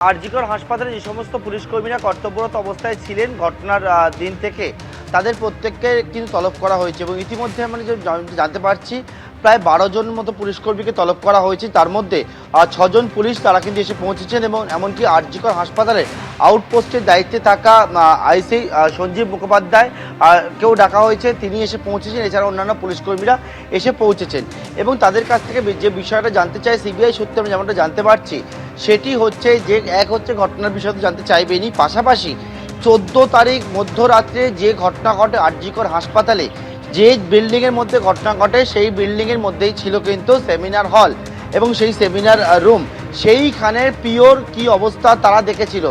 আরজিকর হাসপাতালে যে সমস্ত পুলিশকর্মীরা কর্তব্যরত অবস্থায় ছিলেন, ঘটনার দিন থেকে তাদের প্রত্যেককে কিন্তু তলব করা হয়েছে এবং ইতিমধ্যে আমি যে জানতে পারছি প্রায় বারো জন মতো পুলিশকর্মীকে তলব করা হয়েছে। তার মধ্যে ছজন পুলিশ তারা কিন্তু এসে পৌঁছেছেন এবং এমনকি আরজিকর হাসপাতালে আউটপোস্টের দায়িত্বে থাকা আইসি সঞ্জীব মুখোপাধ্যায় কেউ ডাকা হয়েছে, তিনি এসে পৌঁছেছেন। এছাড়া অন্যান্য পুলিশকর্মীরা এসে পৌঁছেছেন। এবং তাদের কাছ থেকে যে বিষয়টা জানতে চাই, সিবিআই সূত্রে আমরা যেমনটা জানতে পারছি, সেটি হচ্ছে যে, এক হচ্ছে ঘটনার বিষয়ে তো জানতে চাইবেনি পাশাপাশি চোদ্দ তারিখ মধ্যরাত্রে যে ঘটনা ঘটে আরজিকর হাসপাতালে যে বিল্ডিংয়ের মধ্যে ঘটনা ঘটে, সেই বিল্ডিংয়ের মধ্যেই ছিল কিন্তু সেমিনার হল এবং সেই সেমিনার রুম। সেইখানে পিওর কি অবস্থা তারা দেখেছিল।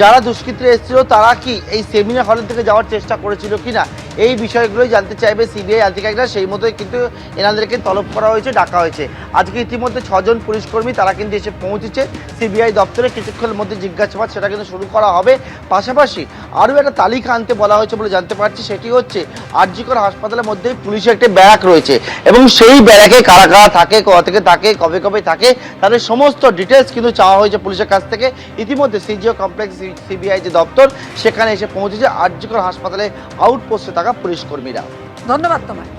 যারা দুষ্কৃতীরা এসেছিল, তারা কি এই সেমিনার হলের থেকে যাওয়ার চেষ্টা করেছিল কিনা? এই বিষয়গুলোই জানতে চাইবে সিবিআই। আধিকারিকরা সেই মতোই কিন্তু এনাদেরকে তলব করা হয়েছে, ডাকা হয়েছে। আজকে ইতিমধ্যে ছজন পুলিশ কর্মী তারা কিন্তু এসে পৌঁছেছে সিবিআই দপ্তরে। কিছুক্ষণের মধ্যে জিজ্ঞাসাবাদ সেটা কিন্তু শুরু করা হবে। পাশাপাশি আরও একটা তালিকা আনতে বলা হয়েছে বলে জানতে পারছি, সেটি হচ্ছে আরজিকর হাসপাতালের মধ্যেই পুলিশের একটি ব্যারাক রয়েছে এবং সেই ব্যারাকে কারা কারা থাকে কোথা থেকে থাকে, কবে কবে থাকে, তাদের সমস্ত ডিটেলস কিন্তু চাওয়া হয়েছে পুলিশের কাছ থেকে। ইতিমধ্যে সিজিও কমপ্লেক্স সিবিআই যে দপ্তর, সেখানে এসে পৌঁছেছে আরজিকর হাসপাতালে আউটপোস্টে থাকা পুলিশ কর্মীরা। ধন্যবাদ তোমায়।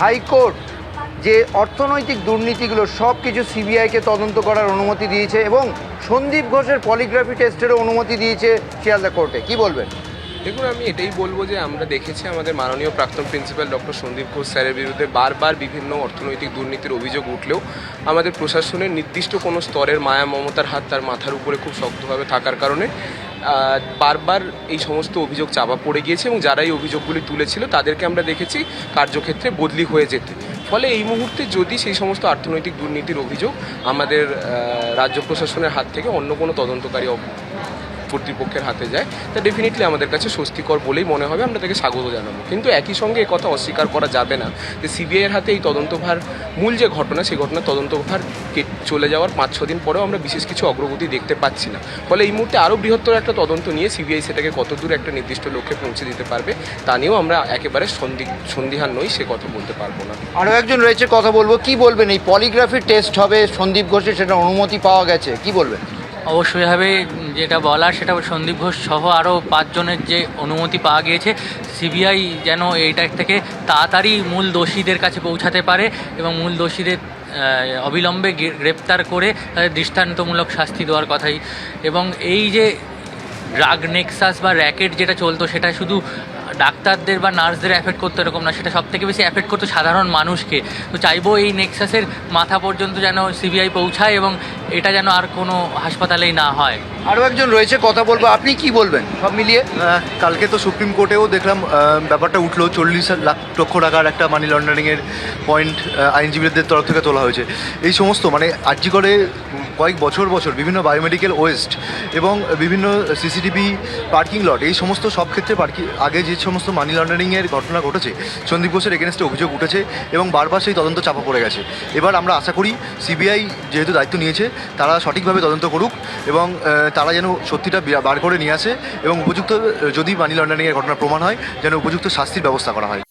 হাইকোর্ট যে অর্থনৈতিক দুর্নীতিগুলো সব কিছু সিবিআইকে তদন্ত করার অনুমতি দিয়েছে এবং সন্দীপ ঘোষের পলিগ্রাফি টেস্টেরও অনুমতি দিয়েছে শিয়ালদা কোর্টে। কি বলবেন? দেখুন আমি এটাই বলব যে আমরা দেখেছি আমাদের মাননীয় প্রাক্তন প্রিন্সিপাল ডক্টর সন্দীপ ঘোষ স্যারের বিরুদ্ধে বারবার বিভিন্ন অর্থনৈতিক দুর্নীতির অভিযোগ উঠলেও আমাদের প্রশাসনের নির্দিষ্ট কোনো স্তরের মায়া মমতার হাত তার মাথার উপরে খুব শক্তভাবে থাকার কারণে বারবার এই সমস্ত অভিযোগ চাপা পড়ে গিয়েছে এবং যারা এই অভিযোগগুলি তুলেছিল তাদেরকে আমরা দেখেছি কার্যক্ষেত্রে বদলি হয়ে যেতে। ফলে এই মুহূর্তে যদি সেই সমস্ত অর্থনৈতিক দুর্নীতির অভিযোগ আমাদের রাজ্য প্রশাসনের হাত থেকে অন্য কোনো তদন্তকারী কর্তৃপক্ষের হাতে যায়, তা ডেফিনেটলি আমাদের কাছে স্বস্তিকর বলেই মনে হবে, আমরা তাকে স্বাগত জানাব। কিন্তু একই সঙ্গে কথা অস্বীকার করা যাবে না। যে সিবিআইয়ের হাতে এই তদন্তভার, মূল যে ঘটনা, সেই ঘটনার তদন্তভার চলে যাওয়ার পাঁচ, ছ দিন পরেও আমরা বিশেষ কিছু অগ্রগতি দেখতে পাচ্ছি না। ফলে এই মুহূর্তে আরও বৃহত্তর একটা তদন্ত নিয়ে সিবিআই সেটাকে কত কতদূর একটা নির্দিষ্ট লক্ষ্যে পৌঁছে দিতে পারবে, তা নিয়েও আমরা একেবারে সন্ধি সন্দিহান নই, সে কথা বলতে পারব না। আরও একজন রয়েছে, কথা বলব। কি বলবেন? এই পলিগ্রাফি টেস্ট হবে সন্দীপ ঘোষের, সেটা অনুমতি পাওয়া গেছে। কি বলবেন? অবশ্যই হবে যেটা বলার সেটা সন্দীপ ঘোষ সহ আরও পাঁচজনের যে অনুমতি পাওয়া গিয়েছে, সিবিআই যেন এইটা থেকে তাড়াতাড়ি মূল দোষীদের কাছে পৌঁছাতে পারে এবং মূল দোষীদের অবিলম্বে গ্রেপ্তার করে তাদের দৃষ্টান্তমূলক শাস্তি দেওয়ার কথাই। এবং এই যে ড্রাগ নেক্সাস বা র্যাকেট যেটা চলতো, সেটা শুধু ডাক্তারদের বা নার্সদের অ্যাফেক্ট করতো এরকম না, সেটা সব থেকে বেশি অ্যাফেক্ট করতো সাধারণ মানুষকে। তো চাইব এই নেক্সাসের মাথা পর্যন্ত যেন সিবিআই পৌঁছায় এবং এটা যেন আর কোনো হাসপাতালেই না হয়। আরও একজন রয়েছে কথা বলব। আপনি কি বলবেন? সব মিলিয়ে? কালকে তো সুপ্রিম কোর্টেও দেখলাম ব্যাপারটা উঠল। চল্লিশ লাখ লক্ষ টাকার একটা মানি লন্ডারিংয়ের পয়েন্ট আইনজীবীদের তরফ থেকে তোলা হয়েছে। এই সমস্ত মানে আর্জি করে কয়েক বছর বছর বিভিন্ন বায়োমেডিক্যাল ওয়েস্ট এবং বিভিন্ন সিসিটিভি পার্কিং লট এই সমস্ত সব ক্ষেত্রে পার্কিং আগে যে সমস্ত মানি লন্ডারিংয়ের ঘটনা ঘটেছে সন্দীপ ঘোষের এগেনস্টে অভিযোগ উঠেছে এবং বারবার সেই তদন্ত চাপা পড়ে গেছে। এবার আমরা আশা করি সিবিআই যেহেতু দায়িত্ব নিয়েছে তারা সঠিকভাবে তদন্ত করুক এবং তারা যেন সত্যিটা বার করে নিয়ে আসে এবং উপযুক্ত, যদি মানি লন্ডারিংয়ের ঘটনা প্রমাণ হয়, যেন উপযুক্ত শাস্তির ব্যবস্থা করা হয়।